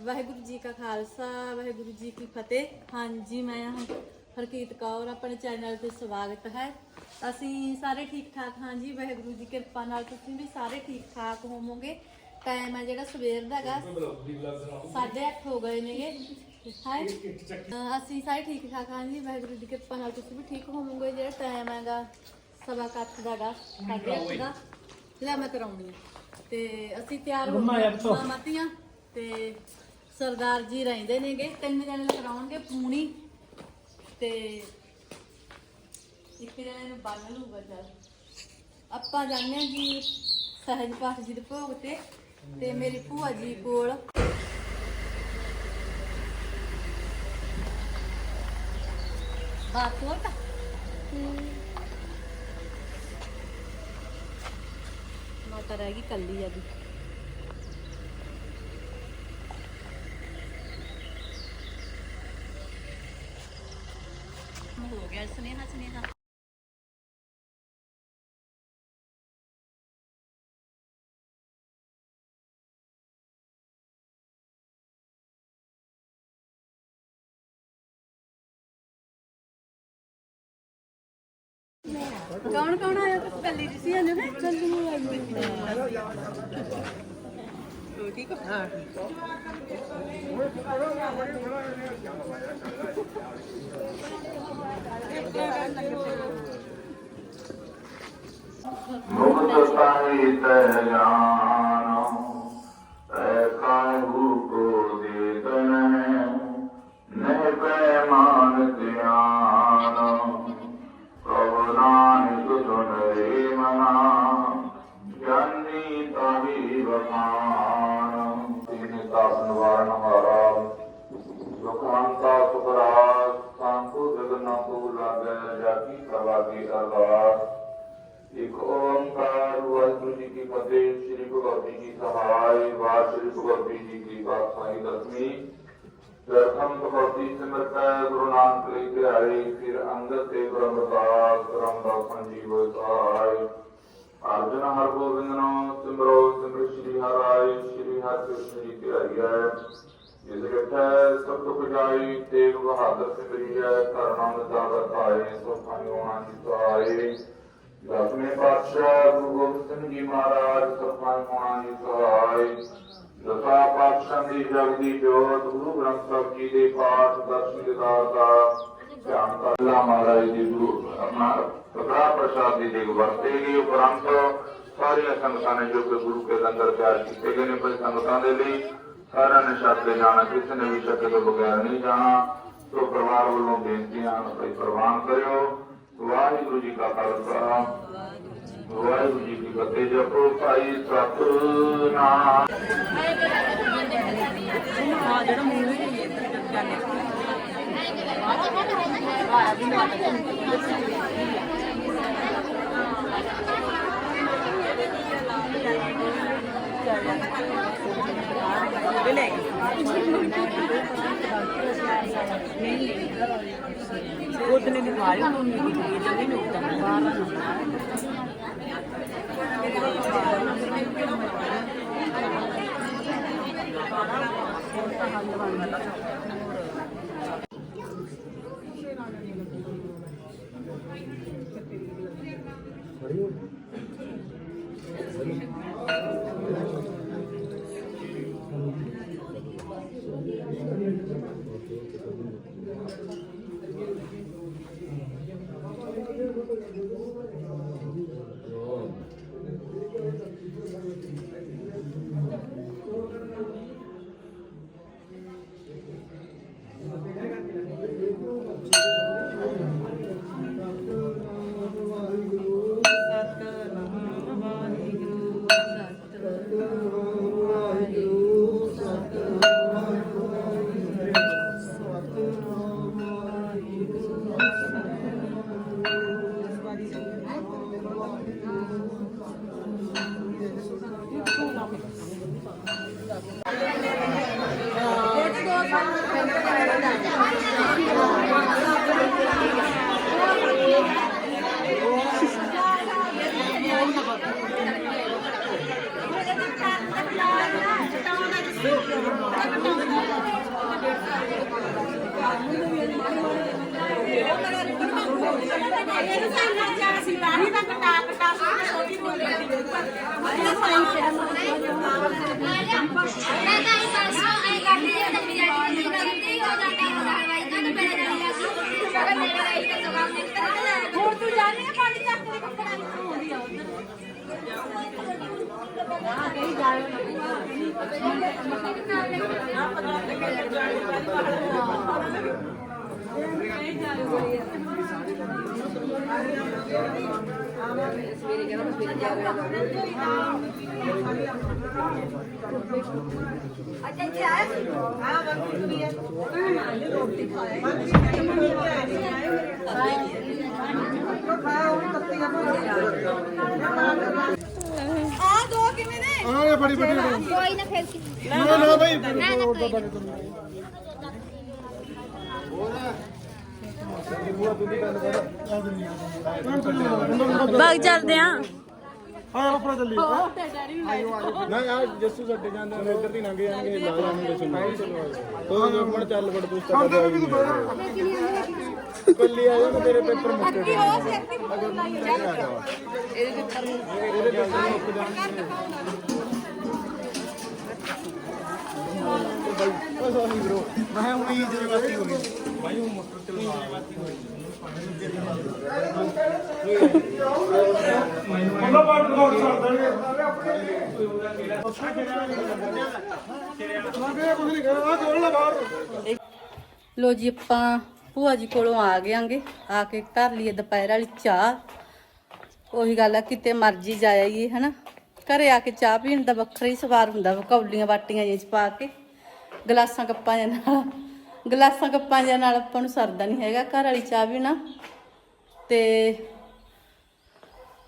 ਵਾਹਿਗੁਰੂ ਜੀ ਕਾ ਖਾਲਸਾ ਵਾਹਿਗੁਰੂ ਜੀ ਕੀ ਫਤਿਹ। ਹਾਂਜੀ ਮੈਂ ਹਾਂ ਹਰਕੀਤ ਕੌਰ ਆਪਣੇ ਚੈਨਲ ਤੇ ਸਵਾਗਤ ਹੈ। ਅਸੀਂ ਸਾਰੇ ਠੀਕ ਠਾਕ ਹਾਂ ਜੀ ਵਾਹਿਗੁਰੂ ਦੀ ਕਿਰਪਾ ਨਾਲ ਤੁਸੀਂ ਵੀ ਸਾਰੇ ਠੀਕ ਠਾਕ ਹੋਵੋਗੇ। ਟਾਈਮ ਹੈ ਜਿਹੜਾ ਸਵੇਰ ਦਾ ਹੈਗਾ। 8:30 ਹੋ ਗਏ ਨੇਗੇ। ਅਹ ਅਸੀਂ ਸਾਰੇ ਠੀਕ ਠਾਕ ਹਾਂ ਜੀ। ਵਾਹਿਗੁਰੂ ਦੀ ਕਿਰਪਾ ਨਾਲ ਤੁਸੀਂ ਵੀ ਠੀਕ ਹੋਵੋਗੇ। ਜਿਹੜਾ ਟਾਈਮ ਹੈਗਾ ਸਵਾ ਕੁ ਅੱਠ ਦਾ ਹੈਗਾ 8:30 ਦਾ। ਲੈ ਮੈਂ ਕਰਾਉਣੀ ਤੇ ਅਸੀਂ ਤਿਆਰ ਹੋ ਗਏ। ਮਾਮਤੀਆਂ ਤੇ ਸਰਦਾਰ ਜੀ ਰਹਿੰਦੇ ਨੇਗੇ ਤਿੰਨ ਜਣੇ ਕਰਾਉਣਗੇ ਪੂਣੀ ਤੇ ਇੱਕ ਜਣੇ ਨੂੰ ਬੰਨ ਲੂਗਾ ਚੱਲ। ਆਪਾਂ ਜਾਂਦੇ ਹਾਂ ਜੀ ਸਹਿਜ ਪਾਠ ਜੀ ਦੇ ਭੋਗ ਤੇ ਤੇ ਮੇਰੀ ਭੂਆ ਜੀ ਕੋਲ। ਬਾਤ ਹੋਤਾ ਮਾਤਾ ਰਹਿ ਗਈ ਕੱਲੀ ਆ ਵੀ ਹੋ ਗਿਆ ਸੁਨੇਹਾ ਸੁਨੇਹਾ ਕੌਣ ਕੌਣ ਆਇਆ? ਤੂੰ ਕੱਲੀ ਜੀ ਸੀ ਅਨੂ ਹੈ। ਕੱਲੀ ਨੂੰ ਆਈ ਠੀਕ ਹਾਂ ਮੁਕਤ ਸਾਹਿਤ ਜਾਨੋ ਤੈ ਕਾਹੂ ਕੋ ਦੇਤਨ ਨਹਿ ਪੈਮਾਨ ਧਿਆਨ ਪ੍ਰਥਮ ਭਗਵਤੀ ਸਿਮਰਤੈ, ਗੁਰੂ ਨਾਨਕ ਲਈ ਧਿਆਏ, ਫਿਰ ਅੰਗਦ ਤੇ ਬ੍ਰਹਮਦਾਸ ਰਾਮਦਾਸ ਜੀ ਹੋਇ ਅਰਜਨ ਹਰ ਗੋਬਿੰਦ ਨਾਮ ਸਿਮਰੋ ਸਿਮਰ ਸ੍ਰੀ ਹਰਿ ਸ੍ਰੀ ਹਰਿ ਕ੍ਰਿਸ਼ਨ ਜੀ ਧਿਆਈਐ। ਜਿਸ ਰਿਠੈ ਸਭ ਦੁਖ ਜਾਈ, ਤੇਗ ਬਹਾਦਰ ਸਿਮਰਿਐ ਕਰਨਾਮ ਦਾ ਵਰਤਾਏ ਸੋ ਪਾਣੀ ਹੋਣਾ ਜੀ ਸਹਾਇ ਦਸਵੇਂ ਪਾਤਸ਼ਾਹ ਗੁਰੂ ਗੋਬਿੰਦ ਸਿੰਘ ਜੀ ਮਹਾਰਾਜ ਸਰਪੰਚ ਹੋਣਾ ਜੀ ਸਹਾਇ ਦਸਾਂ ਪਾਤਸ਼ਾਹ ਦੀ ਜਗਦੀ ਜੋਤ ਗੁਰੂ ਗ੍ਰੰਥ ਸਾਹਿਬ ਜੀ ਦੇ ਪਾਠ, ਦਰਸ਼ਨ ਦਿਦਾਰ ਦਾ ਧਿਆਨ ਕਰਲਾ ਮਹਾਰਾਜ ਜੀ ਗੁਰੂ ਆਪਣਾ ਕਥਾ ਪ੍ਰਸਾਦ ਦੀ ਦੇਗ ਵਰਤੇ ਗਈ ਉਪਰੰਤ ਸਾਰੀਆਂ ਸੰਗਤਾਂ ਨੇ ਜੋ ਕਿ ਗੁਰੂ ਕੇ ਲੰਗਰ ਤਿਆਰ ਕੀਤੇ ਗਏ ਨੇ ਪਰ ਸੰਗਤਾਂ ਦੇ ਲਈ, ਸਾਰਿਆਂ ਨੇ ਛੱਤ ਤੇ ਜਾਣਾ, ਕਿਸੇ ਨੇ ਵੀ ਛੱਤ ਤੋਂ ਬਗੈਰ ਨਹੀਂ ਜਾਣਾ। ਸੋ ਪਰਿਵਾਰ ਵੱਲੋਂ ਬੇਨਤੀਆਂ ਭਾਈ ਪ੍ਰਵਾਨ ਕਰਿਓ। ਵਾਹਿਗੁਰੂ ਜੀ ਕਾ ਖਾਲਸਾ। ਵਾਹਿਗੁਰੂ ਜੀ ਕੀ ਫਤਿਹ। ਜਪੋ ਭਾਈ ਸਤਨਾਮ। ਹਾਂ ਜਿਹੜਾ ਮੂੰਹ ਨਹੀਂ ਇੱਧਰ ਜਾਂਦੇ ਆਇਆ ਵੀ ਨਾ ਉਹਦਨੇ ਦੀ ਵਾਲੀ ਨੂੰ halde var mı? ਮੈਂ ਤਾਂ ਇਹ ਪਰਸੋਂ ਆਏ ਕਰਦੀ ਹਾਂ ਤਾਂ ਬਿਰਿਆਨੀ ਦੀ ਗਲਤੀ ਹੋ ਜਾਂਦੀ ਹੈ ਦਵਾਈ ਤਾਂ ਮੇਰੇ ਨਾਲ ਆ ਸੀ ਸਗੋਂ ਮੇਰੇ ਨਾਲ ਇੱਕ ਜਵਾਬ ਨਹੀਂ ਕਰਦਾ ਹੁਣ ਤੂੰ ਜਾਣੀ ਹੈ ਚੱਕ ਕੇ ਕੱਪੜਾ ਕਿੱਥੋਂ ਆਉਂਦੀ ਆ ਅੱਛਾ ਜੀ ਆਇਆ ਆ ਦੋ ਕਿਵੇਂ ਨੇ ਹਾਂ ਇਹ ਬੜੀ ਬੜੀ ਕੋਈ ਨਾ ਫਿਰ ਕੀ ਨਾ ਨਾ ਭਾਈ ਨਾ। ਨਾ ਕੋਈ ਨਾ। ਬਾਗ ਚੱਲਦੇ ਆ। ਹਾਂ ਉੱਪਰ ਚੱਲੀ। ਨਾ ਯਾਰ ਜੱਸੂ ਛੱਡੇ ਜਾਂਦੇ ਨੇ ਇੱਧਰ ਦੀ ਲੰਘ ਜਾਣਗੇ ਲਾ ਜਾਣਗੇ ਜੱਸੂ ਉਹ ਜੋ। ਮੜ ਚੱਲ ਕਰਦੇ ਵੀ ਕੱਲੀ ਆ ਜਾਣ ਤੇਰੇ ਪੇਪਰ ਮੁੱਕੇ ਕੀ ਹੋ ਸੀ ਐਕਟਿਵ ਲਾਈ ਇਹਦੇ ਪੇਪਰ ਮੁੱਕ ਜਾਣਗੇ ਉਹ ਸੋਰੀ ਬ్రో ਮੈਂ ਹੁਣ ਇਹ ਜਜ਼ਬਾਤੀ ਹੋ ਗਈ ਭਾਈ ਉਹ ਮੋਟਰ ਚਲਵਾ ਉਹਦਾ ਬਾਟ ਲੋਕ ਛੱਡ ਦੇਣਗੇ ਮੈਂ ਕੁਝ ਨਹੀਂ ਕਰਨਾ ਕੋਲ ਲਾ ਬਾਹਰ ਲੋ ਜੀ ਆਪਾਂ ਭੂਆ ਜੀ ਕੋਲੋਂ ਆ ਗਏਾਂਗੇ ਆ ਕੇ ਧਰ ਲਈਏ ਦੁਪਹਿਰ ਵਾਲੀ ਚਾਹ। ਉਹੀ ਗੱਲ ਆ, ਕਿਤੇ ਮਰਜ਼ੀ ਜਾ ਆਈਏ ਹਨਾ। ਘਰੇ ਆ ਕੇ ਚਾਹ ਪੀਣ ਦਾ ਵੱਖਰਾ ਹੀ ਸਵਾਦ ਹੁੰਦਾ ਵਾ ਕੌਲੀਆਂ ਬਾਟੀਆਂ ਜਿਹੀਆਂ ਚ ਪਾ ਕੇ। ਗਲਾਸਾਂ ਕੱਪਾਂ ਦੇ ਨਾਲ, ਗਲਾਸਾਂ ਕੱਪਾਂ ਦੇ ਨਾਲ ਆਪਾਂ ਨੂੰ ਸਰਦਾ ਨਹੀਂ ਹੈਗਾ, ਘਰ ਵਾਲੀ ਚਾਹ ਵੀ ਨਾ। ਤੇ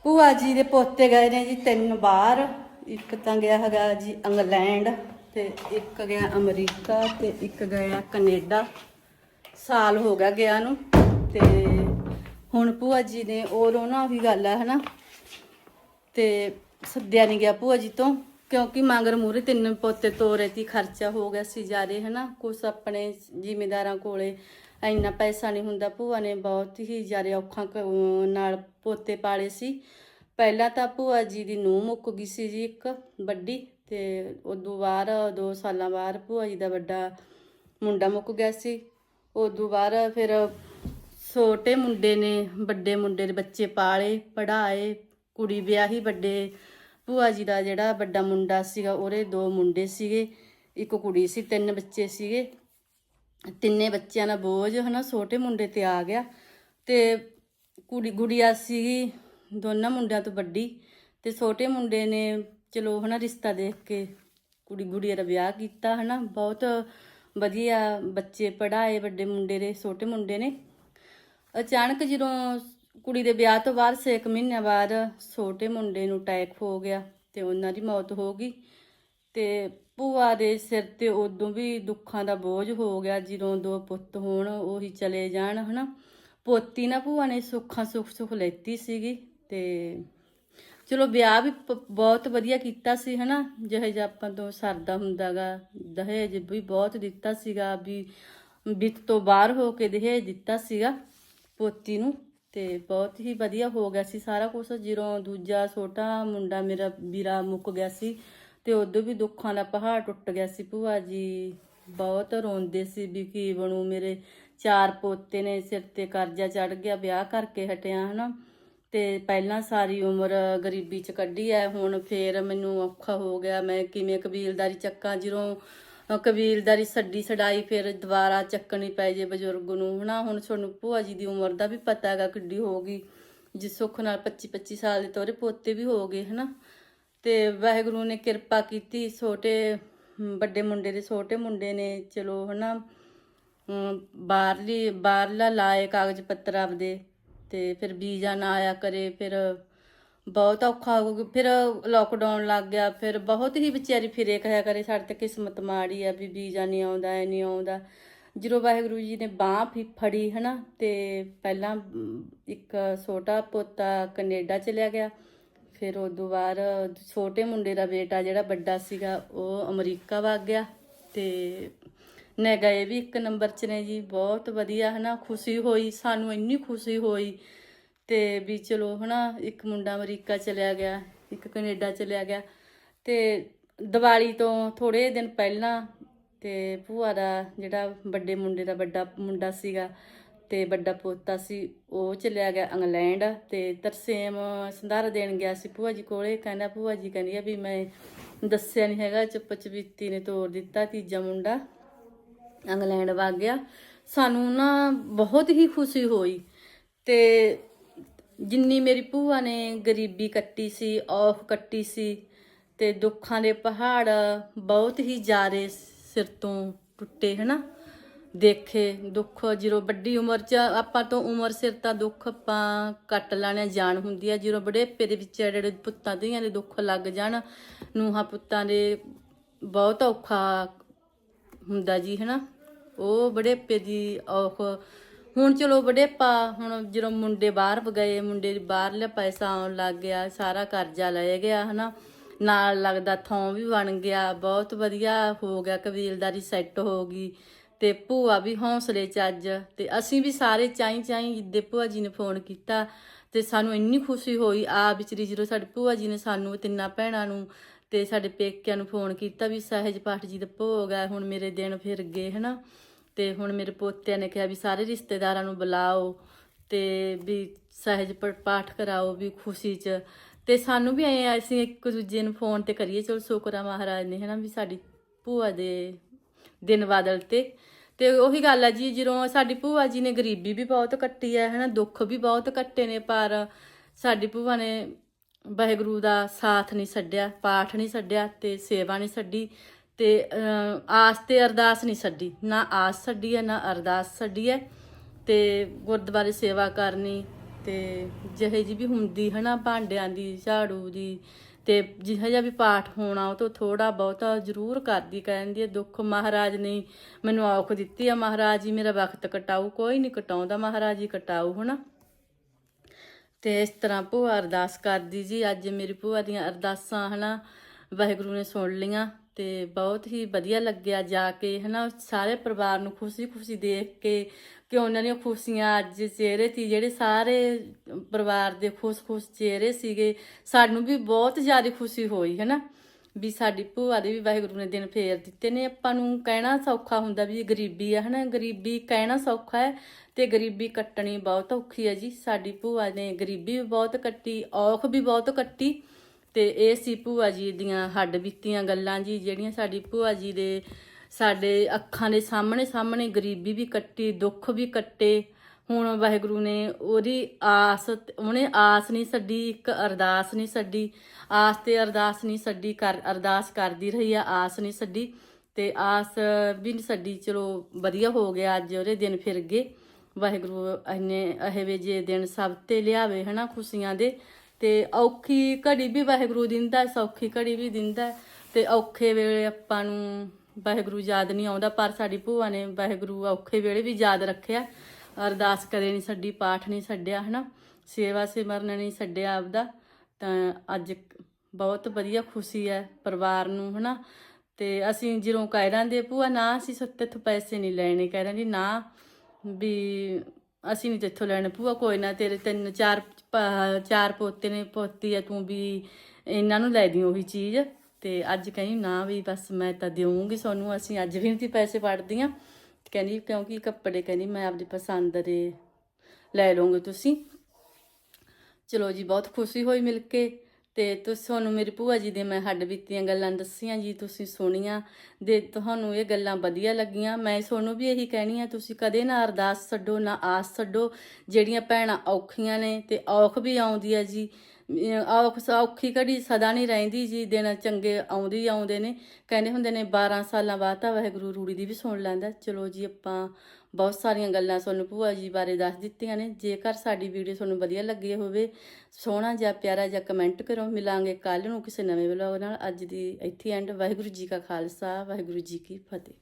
ਭੂਆ ਜੀ ਦੇ ਪੋਤੇ ਗਏ ਨੇ ਜੀ ਤਿੰਨ ਬਾਹਰ, ਇੱਕ ਤਾਂ ਗਿਆ ਹੈਗਾ ਜੀ ਇੰਗਲੈਂਡ ਤੇ ਇੱਕ ਗਿਆ ਅਮਰੀਕਾ ਤੇ ਇੱਕ ਗਿਆ ਕੈਨੇਡਾ। ਸਾਲ ਹੋ ਗਿਆ ਗਿਆ ਨੂੰ ਤੇ ਹੁਣ ਭੂਆ ਜੀ ਨੇ ਉਹ ਉਹਨਾਂ ਵੀ ਗੱਲ ਆ, ਹਨਾ। ਤੇ ਸੱਦਿਆ ਨਹੀਂ ਗਿਆ ਭੂਆ ਜੀ ਤੋਂ। ਕਿਉਂਕਿ ਮਗਰ ਮੂਰੇ ਤਿੰਨ ਪੋਤੇ ਤੋਰੇ ਤੀ ਖਰਚਾ ਹੋ ਗਿਆ ਸੀ ਜਾਰੇ ਹਨਾ? ਕੁਛ ਆਪਣੇ ਜ਼ਿਮੀਦਾਰਾਂ ਕੋਲੇ ਇੰਨਾ ਪੈਸਾ ਨਹੀਂ ਹੁੰਦਾ, ਭੂਆ ਨੇ ਬਹੁਤ ਹੀ ਜ਼ਿਆਦਾ ਔਖਾਂ ਨਾਲ ਪੋਤੇ ਪਾਲੇ ਸੀ। ਪਹਿਲਾਂ ਤਾਂ ਭੂਆ ਜੀ ਦੀ ਨੂੰਹ ਮੁੱਕ ਗਈ ਸੀ ਜੀ ਇੱਕ ਵੱਡੀ ਤੇ ਉਦੋਂ ਬਾਅਦ 2 ਸਾਲਾਂ ਬਾਅਦ ਭੂਆ ਜੀ ਦਾ ਵੱਡਾ ਮੁੰਡਾ ਮੁੱਕ ਗਿਆ ਸੀ। ਉਦੋਂ ਬਾਅਦ ਫਿਰ ਛੋਟੇ ਮੁੰਡੇ ਨੇ ਵੱਡੇ ਮੁੰਡੇ ਦੇ ਬੱਚੇ ਪਾਲੇ ਪੜਾਏ ਕੁੜੀ ਵਿਆਹੀ ਵੱਡੇ ਭੂਆ ਜੀ ਦਾ ਜਿਹੜਾ ਵੱਡਾ ਮੁੰਡਾ ਸੀਗਾ, ਉਹਦੇ ਦੋ ਮੁੰਡੇ ਸੀਗੇ, ਇੱਕ ਕੁੜੀ ਸੀ, ਤਿੰਨ ਬੱਚੇ ਸੀਗੇ। ਤਿੰਨੇ ਬੱਚਿਆਂ ਦਾ ਬੋਝ, ਹਨਾ, ਛੋਟੇ ਮੁੰਡੇ ਤੇ ਆ ਗਿਆ। ਤੇ ਕੁੜੀ, ਗੁੜੀਆ ਸੀਗੀ, ਦੋਨਾਂ ਮੁੰਡਿਆਂ ਤੋਂ ਵੱਡੀ। ਤੇ ਛੋਟੇ ਮੁੰਡੇ ਨੇ, ਚਲੋ, ਹਨਾ, ਰਿਸ਼ਤਾ ਦੇਖ ਕੇ ਕੁੜੀ, ਗੁੜੀਆ ਦਾ ਵਿਆਹ ਕੀਤਾ, ਹਨਾ। ਬਹੁਤ ਵਧੀਆ ਬੱਚੇ ਪੜਾਏ ਵੱਡੇ ਮੁੰਡੇ ਦੇ, ਛੋਟੇ ਮੁੰਡੇ ਨੇ। ਅਚਾਨਕ ਜਦੋਂ ਕੁੜੀ ਦੇ ਵਿਆਹ ਤੋਂ ਬਾਅਦ 6 ਮਹੀਨਿਆਂ ਬਾਅਦ ਛੋਟੇ ਮੁੰਡੇ ਨੂੰ ਅਟੈਕ ਹੋ ਗਿਆ ਤੇ ਉਹਨਾਂ ਦੀ ਮੌਤ ਹੋ ਗਈ। ਤੇ ਭੂਆ ਦੇ ਸਿਰ ਤੇ ਉਦੋਂ ਵੀ ਦੁੱਖਾਂ ਦਾ ਬੋਝ ਹੋ ਗਿਆ, ਜਦੋਂ ਦੋ ਪੁੱਤ ਹੋਣ ਉਹੀ ਚਲੇ ਜਾਣ, ਹਨਾ। ਪੋਤੀ ਨਾ ਭੂਆ ਨੇ ਸੁੱਖਾਂ ਸੁੱਖ ਸੁੱਖ ਲੈਤੀ ਸੀਗੀ ਤੇ ਚਲੋ ਵਿਆਹ ਵੀ ਬਹੁਤ ਵਧੀਆ ਕੀਤਾ ਸੀ, ਹਨਾ। ਜਿਹੇ ਜਿਹਾ ਆਪਾਂ ਤੋਂ ਸਰਦਾ ਹੁੰਦਾਗਾ, ਦਹੇਜ ਵੀ ਬਹੁਤ ਦਿੱਤਾ ਸੀਗਾ, ਵੀ ਬਿੱਤ ਤੋਂ ਬਾਹਰ ਹੋ ਕੇ ਦਹੇਜ ਦਿੱਤਾ ਸੀਗਾ ਪੋਤੀ ਨੂੰ। ਤੇ ਬਹੁਤ ਹੀ ਵਧੀਆ ਹੋ ਗਿਆ ਸੀ ਸਾਰਾ ਕੁਝ ਜਦੋਂ ਦੂਜਾ ਛੋਟਾ ਮੁੰਡਾ ਮੇਰਾ ਵੀਰਾ ਮੁੱਕ ਗਿਆ ਸੀ ਤੇ ਉਦੋਂ ਵੀ ਦੁੱਖਾਂ ਦਾ ਪਹਾੜ ਟੁੱਟ ਗਿਆ ਸੀ। ਭੂਆ ਜੀ ਬਹੁਤ ਰੋਂਦੇ ਸੀ ਵੀ ਕੀ ਬਣੂ, ਮੇਰੇ ਚਾਰ ਪੋਤੇ ਨੇ ਸਿਰ ਤੇ ਕਰਜ਼ਾ ਚੜ ਗਿਆ, ਵਿਆਹ ਕਰਕੇ ਹਟਿਆ, ਹਨਾ। ਤੇ ਪਹਿਲਾਂ ਸਾਰੀ ਉਮਰ ਗਰੀਬੀ ਚ ਕੱਢੀ ਐ, ਹੁਣ ਫੇਰ ਮੈਨੂੰ ਔਖਾ ਹੋ ਗਿਆ। ਮੈਂ ਕਿਵੇਂ ਕਬੀਲਦਾਰੀ ਚੱਕਾਂ, ਜਦੋਂ ਕਬੀਲਦਾਰੀ ਛੱਡੀ ਛਡਾਈ ਫਿਰ ਦੁਬਾਰਾ ਚੱਕਣੀ ਪੈ ਜੇ ਬਜ਼ੁਰਗ ਨੂੰ। ਹਨਾ ਹੁਣ ਤੁਹਾਨੂੰ ਭੂਆ ਜੀ ਦੀ ਉਮਰ ਦਾ ਵੀ ਪਤਾ ਹੈਗਾ ਕਿੱਡੀ ਹੋ ਗਈ। ਜਿਸ ਸੁੱਖ ਨਾਲ 25 25 ਸਾਲ ਦੇ ਤੋਰੇ ਪੋਤੇ ਵੀ ਹੋ ਗਏ ਹਨਾ। ਤੇ ਵਾਹਿਗੁਰੂ ਨੇ ਕਿਰਪਾ ਕੀਤੀ ਛੋਟੇ ਵੱਡੇ ਮੁੰਡੇ ਦੇ ਛੋਟੇ ਮੁੰਡੇ ਨੇ ਚਲੋ ਹਨਾ ਅਮ, ਬਾਹਰਲੀ ਬਾਹਰਲਾ ਲਾਏ ਕਾਗਜ਼ ਪੱਤਰ ਆਪਦੇ। ਤੇ ਫਿਰ ਵੀਜ਼ਾ ਨਾ ਆਇਆ ਕਰੇ ਫਿਰ ਬਹੁਤ ਔਖਾ ਹੋ ਗਿਆ। ਫਿਰ ਲੋਕਡਾਊਨ ਲੱਗ ਗਿਆ। ਫਿਰ ਬਹੁਤ ਹੀ ਵਿਚਾਰੀ ਫਿਰੇ ਕਹਿਆ ਕਰੇ। ਸਾਡੇ ਤੇ ਕਿਸਮਤ ਮਾੜੀ ਆ ਵੀ ਵੀਜ਼ਾ ਨਹੀਂ ਆਉਂਦਾ ਐ ਨਹੀਂ ਆਉਂਦਾ। ਜਦੋਂ ਵਾਹਿਗੁਰੂ ਜੀ ਨੇ ਬਾਹ ਫੀ, ਫੜੀ, ਹਨਾ, ਤੇ ਪਹਿਲਾਂ ਇੱਕ ਛੋਟਾ ਪੋਤਾ ਕੈਨੇਡਾ ਚਲਿਆ ਗਿਆ। ਫਿਰ ਉਦੋਂ ਬਾਅਦ ਛੋਟੇ ਮੁੰਡੇ ਦਾ ਬੇਟਾ ਜਿਹੜਾ ਵੱਡਾ ਸੀਗਾ, ਉਹ ਅਮਰੀਕਾ ਵਗ ਗਿਆ। ਤੇ ਨੇ ਗਏ ਵੀ ਇੱਕ ਨੰਬਰ 'ਚ ਨੇ ਜੀ। ਬਹੁਤ ਵਧੀਆ, ਹਨਾ, ਖੁਸ਼ੀ ਹੋਈ। ਸਾਨੂੰ ਇੰਨੀ ਖੁਸ਼ੀ ਹੋਈ ਤੇ ਵੀ ਚਲੋ ਹਨਾ, ਇੱਕ ਮੁੰਡਾ ਅਮਰੀਕਾ ਚਲਿਆ ਗਿਆ, ਇੱਕ ਕੈਨੇਡਾ ਚਲਿਆ ਗਿਆ ਤੇ ਦੀਵਾਲੀ ਤੋਂ ਥੋੜੇ ਦਿਨ ਪਹਿਲਾਂ ਤੇ ਭੂਆ ਦਾ ਜਿਹੜਾ ਵੱਡੇ ਮੁੰਡੇ ਦਾ ਵੱਡਾ ਮੁੰਡਾ ਸੀਗਾ ਤੇ ਵੱਡਾ ਪੋਤਾ ਸੀ, ਉਹ ਚਲਿਆ ਗਿਆ ਇੰਗਲੈਂਡ ਤੇ ਤਰਸੇਮ ਸੰਧਾਰਾ ਦੇਣ ਗਿਆ ਸੀ ਭੂਆ ਜੀ ਕੋਲੇ, ਕਹਿੰਦਾ ਭੂਆ ਜੀ ਕਹਿੰਦੀ ਆ ਵੀ ਮੈਂ ਦੱਸਿਆ ਨਹੀਂ ਹੈਗਾ ਚੁੱਪ ਚਪੀਤੀ ਨੇ ਤੋੜ ਦਿੱਤਾ ਤੀਜਾ ਮੁੰਡਾ, ਇੰਗਲੈਂਡ ਵਗ ਗਿਆ। ਸਾਨੂੰ ਨਾ ਬਹੁਤ ਹੀ ਖੁਸ਼ੀ ਹੋਈ ਤੇ ਜਿੰਨੀ ਮੇਰੀ ਭੂਆ ਨੇ ਗਰੀਬੀ ਕੱਟੀ ਸੀ, ਔਖ ਕੱਟੀ ਸੀ ਤੇ ਦੁੱਖਾਂ ਦੇ ਪਹਾੜ ਬਹੁਤ ਹੀ ਜ਼ਿਆਦੇ ਸਿਰ ਤੋਂ ਟੁੱਟੇ, ਹਨਾ? ਦੇਖੇ, ਦੁੱਖ ਜਦੋਂ ਵੱਡੀ ਉਮਰ 'ਚ ਆਪਾਂ ਤੋਂ ਉਮਰ ਸਿਰ ਤਾਂ ਦੁੱਖ ਆਪਾਂ ਕੱਟ ਲੈਣੇ ਜਾਣ ਹੁੰਦੀ ਆ। ਜਦੋਂ ਬੜੇਪੇ ਦੇ ਵਿੱਚ ਜਿਹੜੇ ਪੁੱਤਾਂ ਧੀਆਂ ਦੇ ਦੁੱਖ ਲੱਗ ਜਾਣ, ਨੂੰਹਾਂ ਪੁੱਤਾਂ ਦੇ ਬਹੁਤ ਔਖਾ ਹੁੰਦਾ ਜੀ, ਹਨਾ? ਉਹ ਬੜੇਪੇ ਦੀ ਔਖ ਹੁਣ ਚਲੋ ਵਡੇਪਾ ਹੁਣ ਜਦੋਂ ਮੁੰਡੇ ਬਾਹਰ ਗਏ, ਮੁੰਡੇ ਬਾਹਰਲੇ ਪੈਸਾ ਆਉਣ ਲੱਗ ਗਿਆ, ਸਾਰਾ ਕਰਜ਼ਾ ਲੈ ਗਿਆ, ਹਨਾ। ਨਾਲ ਲੱਗਦਾ ਥੋਂ ਵੀ ਬਣ ਗਿਆ, ਬਹੁਤ ਵਧੀਆ ਹੋ ਗਿਆ, ਕਬੀਲਦਾਰੀ ਸੈੱਟ ਹੋ ਗਈ। ਤੇ ਭੂਆ ਵੀ ਹੌਸਲੇ ਚ ਅੱਜ, ਤੇ ਅਸੀਂ ਵੀ ਸਾਰੇ ਚਾਈ ਚਾਈ ਜਿੱਦੇ ਭੂਆ ਜੀ ਨੇ ਫੋਨ ਕੀਤਾ, ਤੇ ਸਾਨੂੰ ਇੰਨੀ ਖੁਸ਼ੀ ਹੋਈ। ਆ ਵਿਚਰੀ ਜਦੋਂ ਸਾਡੇ ਭੂਆ ਜੀ ਨੇ ਸਾਨੂੰ, ਤਿੰਨਾਂ ਭੈਣਾਂ ਨੂੰ ਤੇ ਸਾਡੇ ਪੇਕਿਆਂ ਨੂੰ ਫੋਨ ਕੀਤਾ ਵੀ ਸਹਿਜ ਪਾਠ ਜੀ ਦਾ ਭੋਗ ਹੈ, ਹੁਣ ਮੇਰੇ ਦਿਨ ਫਿਰ ਗਏ, ਹਨਾ। ਤੇ ਹੁਣ ਮੇਰੇ ਪੋਤਿਆਂ ਨੇ ਕਿਹਾ ਵੀ ਸਾਰੇ ਰਿਸ਼ਤੇਦਾਰਾਂ ਨੂੰ ਬੁਲਾਓ ਤੇ ਵੀ ਸਹਿਜ ਪ- ਪਾਠ ਕਰਾਓ ਵੀ ਖੁਸ਼ੀ 'ਚ। ਤੇ ਸਾਨੂੰ ਵੀ ਐ ਅਸੀਂ ਇੱਕ ਦੂਜੇ ਨੂੰ ਫੋਨ ਤੇ ਕਰੀਏ, ਚਲ ਸ਼ੁਕਰ ਮਹਾਰਾਜ ਨੇ ਹਨਾ ਵੀ ਸਾਡੀ ਭੂਆ ਦੇ ਦਿਨ ਬਾਦਲ ਤੇ। ਤੇ ਉਹੀ ਗੱਲ ਆ ਜੀ, ਜਦੋਂ ਸਾਡੀ ਭੂਆ ਜੀ ਨੇ ਗਰੀਬੀ ਵੀ ਬਹੁਤ ਕੱਟੀ ਹੈ ਹਨਾ, ਦੁੱਖ ਵੀ ਬਹੁਤ ਕੱਟੇ ਨੇ ਪਰ ਸਾਡੀ ਭੂਆ ਨੇ ਵਾਹਿਗੁਰੂ ਦਾ ਸਾਥ ਨਹੀਂ ਛੱਡਿਆ, ਪਾਠ ਨਹੀਂ ਛੱਡਿਆ ਤੇ ਸੇਵਾ ਨਹੀਂ ਛੱਡੀ। ਤੇ ਆਸ ਤੇ ਅਰਦਾਸ ਨਹੀਂ ਛੱਡੀ। ਨਾ ਆਸ ਛੱਡੀ ਹੈ, ਨਾ ਅਰਦਾਸ ਛੱਡੀ ਹੈ। ਤੇ ਗੁਰਦੁਆਰੇ ਸੇਵਾ ਕਰਨੀ ਤੇ ਜਿਹੇ ਜੀ ਵੀ ਹੁੰਦੀ ਹਨਾ ਭਾਂਡਿਆਂ ਦੀ, ਝਾੜੂ ਦੀ ਤੇ ਜਿਹੋ ਜਿਹਾ ਵੀ ਪਾਠ ਹੋਣਾ, ਉਹ ਤੋਂ ਥੋੜਾ ਬਹੁਤਾ ਜ਼ਰੂਰ ਕਰਦੀ। ਕਹਿੰਦੀ ਹੈ, ਦੁੱਖ ਮਹਾਰਾਜ ਨੇ ਮੈਨੂੰ ਔਖ ਦਿੱਤੀ ਆ। ਮਹਾਰਾਜ ਜੀ, ਮੇਰਾ ਵਕਤ ਕਟਾਊ। ਕੋਈ ਨਹੀਂ ਕਟਾਉਂਦਾ, ਮਹਾਰਾਜ ਜੀ ਕਟਾਊ, ਹਨਾ? ਤੇ ਇਸ ਤਰ੍ਹਾਂ ਭੂਆ ਅਰਦਾਸ ਕਰਦੀ ਜੀ, ਅੱਜ ਮੇਰੀ ਭੂਆ ਦੀਆਂ ਅਰਦਾਸਾਂ, ਹਨਾ, ਵਾਹਿਗੁਰੂ ਨੇ ਸੁਣ ਲੀਆਂ ਤੇ ਬਹੁਤ ਹੀ ਵਧੀਆ ਲੱਗਿਆ ਜਾ ਕੇ, ਹਨਾ, ਸਾਰੇ ਪਰਿਵਾਰ ਨੂੰ ਖੁਸ਼ੀ ਖੁਸ਼ੀ ਦੇਖ ਕੇ ਕਿ ਉਹਨਾਂ ਦੀਆਂ ਖੁਸ਼ੀਆਂ ਅੱਜ ਚਿਹਰੇ ਸੀ ਜਿਹੜੇ ਸਾਰੇ ਪਰਿਵਾਰ ਦੇ ਖੁਸ਼-ਖੁਸ਼ ਚਿਹਰੇ ਸੀਗੇ, ਸਾਨੂੰ ਵੀ ਬਹੁਤ ਜ਼ਿਆਦਾ ਖੁਸ਼ੀ ਹੋਈ, ਹਨਾ। ਵੀ ਸਾਡੀ ਭੂਆ ਦੇ ਵੀ ਵਾਹਿਗੁਰੂ ਨੇ ਦਿਨ ਫੇਰ ਦਿੱਤੇ ਨੇ। ਆਪਾਂ ਨੂੰ ਕਹਿਣਾ ਸੌਖਾ ਹੁੰਦਾ ਵੀ ਇਹ ਗਰੀਬੀ ਆ, ਹਨਾ। ਗਰੀਬੀ ਕਹਿਣਾ ਸੌਖਾ ਹੈ ਤੇ ਗਰੀਬੀ ਕੱਟਣੀ ਬਹੁਤ ਔਖੀ ਹੈ ਜੀ। ਸਾਡੀ ਭੂਆ ਨੇ ਗਰੀਬੀ ਵੀ ਬਹੁਤ ਕੱਟੀ, ਔਖ ਵੀ ਬਹੁਤ ਕੱਟੀ। ਤੇ ਇਹ ਸੀ ਭੂਆ ਜੀ ਦੀਆਂ ਹੱਡ ਬੀਤੀਆਂ ਗੱਲਾਂ ਜੀ, ਜਿਹੜੀਆਂ ਸਾਡੀ ਭੂਆ ਜੀ ਦੇ ਸਾਡੇ ਅੱਖਾਂ ਦੇ ਸਾਹਮਣੇ ਸਾਹਮਣੇ ਗਰੀਬੀ ਵੀ ਕੱਟੀ, ਦੁੱਖ ਵੀ ਕੱਟੇ। ਹੁਣ ਵਾਹਿਗੁਰੂ ਨੇ ਉਹਦੀ ਆਸ ਉਹਨੇ ਆਸ ਨਹੀਂ ਛੱਡੀ, ਇੱਕ ਅਰਦਾਸ ਨਹੀਂ ਛੱਡੀ। ਆਸ ਤੇ ਅਰਦਾਸ ਨਹੀਂ ਛੱਡੀ, ਕਰ ਅਰਦਾਸ ਕਰਦੀ ਰਹੀ ਆ, ਆਸ ਨਹੀਂ ਛੱਡੀ। ਤੇ ਆਸ ਵੀ ਨਹੀਂ ਛੱਡੀ, ਚਲੋ ਵਧੀਆ ਹੋ ਗਿਆ ਅੱਜ ਉਹਦੇ ਦਿਨ ਫਿਰ ਗਏ ਵਾਹਿਗੁਰੂ ਇੰਨੇ ਇਹਵੇ ਜੇ ਦਿਨ ਸਭ ਤੇ ਲਿਆਵੇ ਹਨਾ ਖੁਸ਼ੀਆਂ ਦੇ। ਤੇ ਔਖੀ ਘੜੀ ਵੀ ਵਾਹਿਗੁਰੂ ਦਿੰਦਾ, ਸੌਖੀ ਘੜੀ ਵੀ ਦਿੰਦਾ। ਤੇ ਔਖੇ ਵੇਲੇ ਆਪਾਂ ਨੂੰ ਵਾਹਿਗੁਰੂ ਯਾਦ ਨਹੀਂ ਆਉਂਦਾ, ਪਰ ਸਾਡੀ ਭੂਆ ਨੇ ਵਾਹਿਗੁਰੂ ਔਖੇ ਵੇਲੇ ਵੀ ਯਾਦ ਰੱਖਿਆ। ਅਰਦਾਸ ਕਦੇ ਨਹੀਂ ਛੱਡੀ, ਪਾਠ ਨਹੀਂ ਛੱਡਿਆ, ਹਨਾ? ਸੇਵਾ ਸਿਮਰਨ ਨਹੀਂ ਛੱਡਿਆ ਆਪਦਾ। ਤਾਂ ਅੱਜ ਬਹੁਤ ਵਧੀਆ ਖੁਸ਼ੀ ਹੈ ਪਰਿਵਾਰ ਨੂੰ, ਹਨਾ? ਤੇ ਅਸੀਂ ਜਦੋਂ ਕਹਿ ਰਹਿੰਦੇ ਭੂਆ ਨਾ ਅਸੀਂ ਸੱਤੇ ਤੋਂ ਪੈਸੇ ਨਹੀਂ ਲੈਣੇ, ਕਹਿ ਰਹਿੰਦੀ ਨਾ ਵੀ ਅਸੀਂ ਨਹੀਂ ਤੇਥੋਂ ਲੈਣੇ। ਭੂਆ, ਕੋਈ ਨਾ, ਤੇਰੇ ਤਿੰਨ, ਚਾਰ, ਪ- ਚਾਰ ਪੋਤੇ ਨੇ, ਪੋਤੀ ਆ, ਤੂੰ ਵੀ ਇਹਨਾਂ ਨੂੰ ਲੈ ਦੀ ਉਹੀ ਚੀਜ਼। ਤੇ ਅੱਜ ਕਹਿੰਦੀ, ਨਾ ਵੀ ਬਸ ਮੈਂ ਤਾਂ ਦੇਵਾਂਗੀ ਤੁਹਾਨੂੰ ਅਸੀਂ ਅੱਜ ਵੀ ਨਹੀਂ ਪੈਸੇ ਫੜਦੀਆਂ। ਕਹਿੰਦੀ, ਕਿਉਂਕਿ ਕੱਪੜੇ, ਕਹਿੰਦੀ, ਮੈਂ ਆਪਦੀ ਪਸੰਦ ਦੇ ਲੈ ਲਓਗੇ ਤੁਸੀਂ। ਚਲੋ ਜੀ, ਬਹੁਤ ਖੁਸ਼ੀ ਹੋਈ ਮਿਲ ਕੇ। ਤੇ ਤੁਸੀਂ ਤੁਹਾਨੂੰ ਮੇਰੀ ਭੂਆ ਜੀ ਦੇ ਮੈਂ ਹੱਡ ਬੀਤੀਆਂ ਗੱਲਾਂ ਦੱਸੀਆਂ ਜੀ, ਤੁਸੀਂ ਸੁਣੀਆਂ ਦੇ ਤੁਹਾਨੂੰ ਇਹ ਗੱਲਾਂ ਵਧੀਆ ਲੱਗੀਆਂ। ਮੈਂ ਤੁਹਾਨੂੰ ਵੀ ਇਹੀ ਕਹਿਣੀ ਆ ਤੁਸੀਂ ਕਦੇ ਨਾ ਅਰਦਾਸ ਛੱਡੋ, ਨਾ ਆਸ ਛੱਡੋ, ਜਿਹੜੀਆਂ ਭੈਣਾਂ ਔਖੀਆਂ ਨੇ ਤੇ ਔਖ ਵੀ ਆਉਂਦੀ ਆ ਜੀ। ਔਖ ਔਖੀ ਘੜੀ ਸਦਾ ਨਹੀਂ ਰਹਿੰਦੀ ਜੀ, ਦਿਨ ਚੰਗੇ ਆਉਂਦੇ ਹੀ ਆਉਂਦੇ ਨੇ। ਕਹਿੰਦੇ ਹੁੰਦੇ ਨੇ 12 ਸਾਲਾਂ ਬਾਅਦ ਤਾਂ ਵਾਹਿਗੁਰੂ ਰੂੜੀ ਦੀ ਵੀ ਸੁਣ ਲੈਂਦਾ। ਚਲੋ ਜੀ, ਆਪਾਂ ਬਹੁਤ ਸਾਰੀਆਂ ਗੱਲਾਂ ਤੁਹਾਨੂੰ ਭੂਆ ਜੀ ਬਾਰੇ ਦੱਸ ਦਿੱਤੀਆਂ ਨੇ। ਜੇਕਰ ਸਾਡੀ ਵੀਡੀਓ ਤੁਹਾਨੂੰ ਵਧੀਆ ਲੱਗੀ ਹੋਵੇ, ਸੋਹਣਾ ਜਿਹਾ, ਪਿਆਰਾ ਜਿਹਾ ਕਮੈਂਟ ਕਰੋ। ਮਿਲਾਂਗੇ ਕੱਲ ਨੂੰ ਕਿਸੇ ਨਵੇਂ ਵਲੌਗ ਨਾਲ। ਅੱਜ ਦੀ ਇੱਥੇ ਐਂਡ ਵਾਹਿਗੁਰੂ ਜੀ ਕਾ ਖਾਲਸਾ, ਵਾਹਿਗੁਰੂ ਜੀ ਕੀ ਫਤਿਹ।